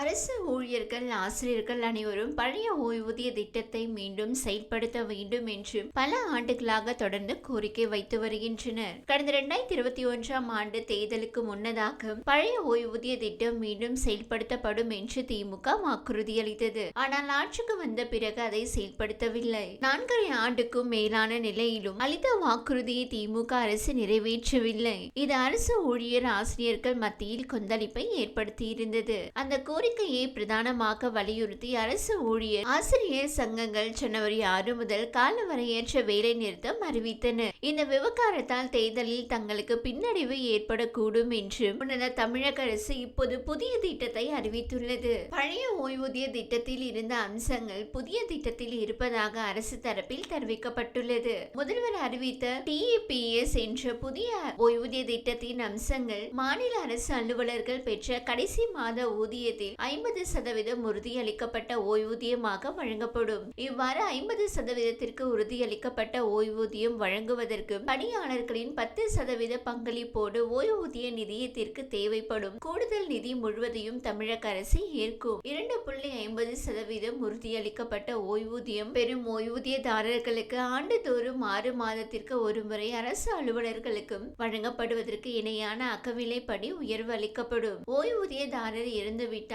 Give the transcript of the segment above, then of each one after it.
அரசு ஊழியர்கள் ஆசிரியர்கள் அனைவரும் பழைய ஓய்வூதிய திட்டத்தை மீண்டும் செயல்படுத்த வேண்டும் என்று பல ஆண்டுகளாக தொடர்ந்து கோரிக்கை வைத்து வருகின்றனர். கடந்த இரண்டாயிரத்தி இருபத்தி ஒன்றாம் ஆண்டு தேர்தலுக்கு முன்னதாக பழைய ஓய்வூதிய திட்டம் மீண்டும் செயல்படுத்தப்படும் என்று திமுக வாக்குறுதியளித்தது ஆனால் ஆட்சிக்கு வந்த பிறகு அதை செயல்படுத்தவில்லை. நான்கரை ஆண்டுக்கும் மேலான நிலையிலும் அளித்த வாக்குறுதியை திமுக அரசு நிறைவேற்றவில்லை. இது அரசு ஊழியர் ஆசிரியர்கள் மத்தியில் கொந்தளிப்பை ஏற்படுத்தியிருந்தது. அந்த கோரிக்கையை பிரதானமாக வலியுறுத்தி அரசு ஊழியர் ஆசிரியர் சங்கங்கள் ஜனவரி ஆறு முதல் காலவரையற்ற வேலை நிறுத்தம் அறிவித்தன. இந்த விவகாரத்தால் தேர்தலில் தங்களுக்கு பின்னடைவு ஏற்படக்கூடும் என்று முன்னர் தமிழக அரசு இப்போது புதிய திட்டத்தை அறிவித்துள்ளது. பழைய ஓய்வூதிய திட்டத்தில் இருந்த அம்சங்கள் புதிய திட்டத்தில் இருப்பதாக அரசு தரப்பில் தெரிவிக்கப்பட்டுள்ளது. முதல்வர் அறிவித்த டிஇபிஎஸ் என்ற புதிய ஓய்வூதிய திட்டத்தின் அம்சங்கள் மாநில அரசு அலுவலர்கள் பெற்ற கடைசி மாத ஊதியத்தில் ஐம்பது சதவீதம் உறுதியளிக்கப்பட்ட ஓய்வூதியமாக வழங்கப்படும். இவ்வாறு ஐம்பது சதவீதத்திற்கு உறுதியளிக்கப்பட்ட ஓய்வூதியம் வழங்குவதற்கு பணியாளர்களின் பத்து சதவீத பங்களிப்போடு ஓய்வூதிய நிதியத்திற்கு தேவைப்படும். கூடுதல் நிதி முழுவதையும் தமிழக அரசு ஏற்கும். இரண்டு புள்ளி ஐம்பது சதவீதம் உறுதியளிக்கப்பட்ட ஓய்வூதியம் பெறும் ஓய்வூதியதாரர்களுக்கு ஆண்டுதோறும் ஆறு மாதத்திற்கு ஒருமுறை அரசு அலுவலர்களுக்கும் வழங்கப்படுவதற்கு இணையான அகவிலைப்படி உயர்வு அளிக்கப்படும். ஓய்வூதியதாரர்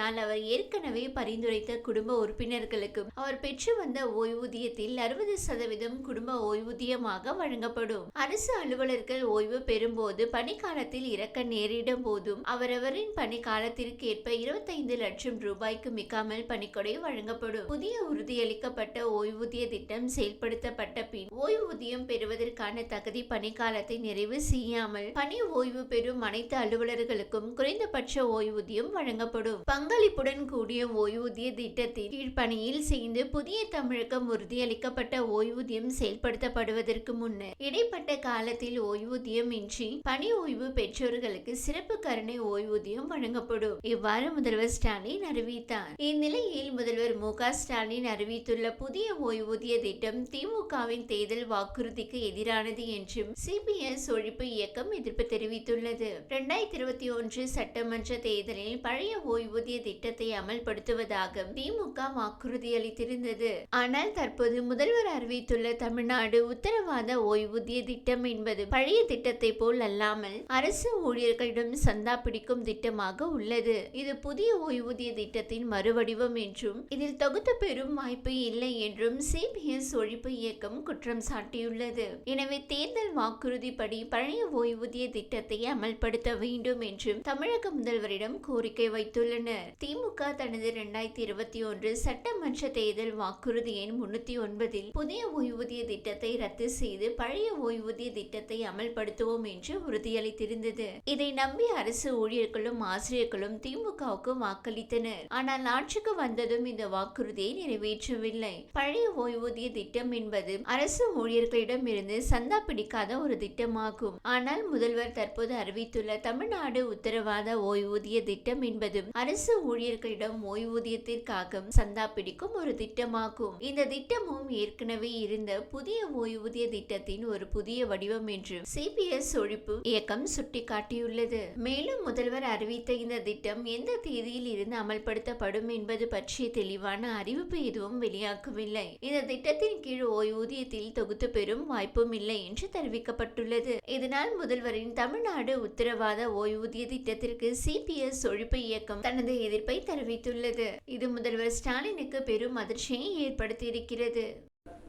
ஆனால் அவர் ஏற்கனவே பரிந்துரைத்த குடும்ப உறுப்பினர்களுக்கும் அவர் பெற்று வந்த ஓய்வூதியத்தில் அறுபது சதவீதம் குடும்ப ஓய்வூதியமாக வழங்கப்படும். அரசு அலுவலர்கள் ஓய்வு பெறும்போது பணிக்காலத்தில் இறக்க நேரிடும் போதும் அவரவரின் பணிக்காலத்திற்கு ஏற்ப இருபத்தைந்து லட்சம் ரூபாய்க்கு மிகாமல் பணிக்கொடை வழங்கப்படும். புதிய உறுதியளிக்கப்பட்ட ஓய்வூதிய திட்டம் செயல்படுத்தப்பட்ட பின் ஓய்வூதியம் பெறுவதற்கான தகுதி பணிக்காலத்தை நிறைவு செய்யாமல் பணி ஓய்வு பெறும் அனைத்து அலுவலர்களுக்கும் குறைந்தபட்ச ஓய்வூதியம் வழங்கப்படும். பங்கு பங்களிப்புடன் கூடிய ஓய்வூதிய திட்டத்தின் கீழ் பணியில் சேர்ந்து புதிய தமிழகம் உறுதியளிக்கப்பட்ட ஓய்வூதியம் செயல்படுத்தப்படுவதற்கு முன்னர் இடைப்பட்ட காலத்தில் ஓய்வூதியம் இன்றி பணி ஓய்வு பெற்றோர்களுக்கு சிறப்பு கருணை ஓய்வூதியம் வழங்கப்படும். இவ்வாறு முதல்வர் ஸ்டாலின் அறிவித்தார். இந்நிலையில் முதல்வர் மு ஸ்டாலின் அறிவித்துள்ள புதிய ஓய்வூதிய திட்டம் திமுகவின் தேர்தல் வாக்குறுதிக்கு எதிரானது என்றும் சிபிஎஸ் ஒழிப்பு இயக்கம் எதிர்ப்பு தெரிவித்துள்ளது. இரண்டாயிரத்தி இருபத்தி ஒன்று சட்டமன்ற தேர்தலில் பழைய ஓய்வூதிய திட்டத்தை அமல்படுத்துவதாக திமுக வாக்குறுதியளித்திருந்தது ஆனால் தற்போது முதல்வர் அறிவித்துள்ள தமிழ்நாடு உத்தரவாத ஓய்வூதிய திட்டம் என்பது பழைய திட்டத்தை போல் அல்லாமல் அரசு ஊழியர்களிடம் சந்தா பிடிக்கும் திட்டமாக உள்ளது. இது புதிய ஓய்வூதிய திட்டத்தின் மறுவடிவம் என்றும் இதில் தொகுத்து பெறும் வாய்ப்பு இல்லை என்றும் சிபிஎஸ் ஒழிப்பு இயக்கம் குற்றம் சாட்டியுள்ளது. எனவே தேர்தல் வாக்குறுதிப்படி பழைய ஓய்வூதிய திட்டத்தை அமல்படுத்த வேண்டும் என்றும் தமிழக முதல்வரிடம் கோரிக்கை வைத்துள்ளனர். திமுக தனது இரண்டாயிரத்தி இருபத்தி ஒன்று சட்டமன்ற தேர்தல் வாக்குறுதி எண் முன்னூத்தி ஒன்பதில் புதிய ஓய்வூதிய திட்டத்தை ரத்து செய்து பழைய ஓய்வூதிய திட்டத்தை அமல்படுத்துவோம் என்று உறுதியளித்திருந்தது. இதை நம்பி அரசு ஊழியர்களும் ஆசிரியர்களும் திமுகவுக்கு வாக்களித்தனர். ஆனால் ஆட்சிக்கு வந்ததும் இந்த வாக்குறுதியை நிறைவேற்றவில்லை. பழைய ஓய்வூதிய திட்டம் என்பது அரசு ஊழியர்களிடம் இருந்து சந்தா பிடிக்காத ஒரு திட்டமாகும். ஆனால் முதல்வர் தற்போது அறிவித்துள்ள தமிழ்நாடு உத்தரவாத ஓய்வூதிய திட்டம் என்பதும் அரசு ஊழியர்களிடம் ஓய்வூதியத்திற்காக சந்தா பிடிக்கும் ஒரு திட்டமாகும். இந்த திட்டமும் ஏற்கனவே இருந்த புதிய ஓய்வூதிய திட்டத்தின் ஒரு புதிய வடிவம் என்று சிபிஎஸ் ஒழிப்பு இயக்கம் சுட்டிக்காட்டியுள்ளது. மேலும் முதல்வர் அறிவித்த இந்த திட்டம் எந்த தேதியில் இருந்து அமல்படுத்தப்படும் என்பது பற்றிய தெளிவான அறிவிப்பு எதுவும் வெளியாகவில்லை. இந்த திட்டத்தின் கீழ் ஓய்வூதியத்தில் தொகுத்து பெறும் வாய்ப்பும் இல்லை என்று தெரிவிக்கப்பட்டுள்ளது. இதனால் முதல்வரின் தமிழ்நாடு உத்தரவாத ஓய்வூதிய திட்டத்திற்கு சிபிஎஸ் ஒழிப்பு இயக்கம் தனது எதிர்ப்பை தெரிவித்துள்ளது. இது முதல்வர் ஸ்டாலினுக்கு பெரும் அதிர்ச்சியை ஏற்படுத்தியிருக்கிறது.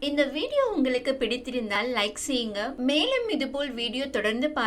இந்த வீடியோ உங்களுக்கு பிடித்திருந்தால் லைக் செய்யுங்க. மேலும் இதுபோல் வீடியோ தொடர்ந்து பார்க்க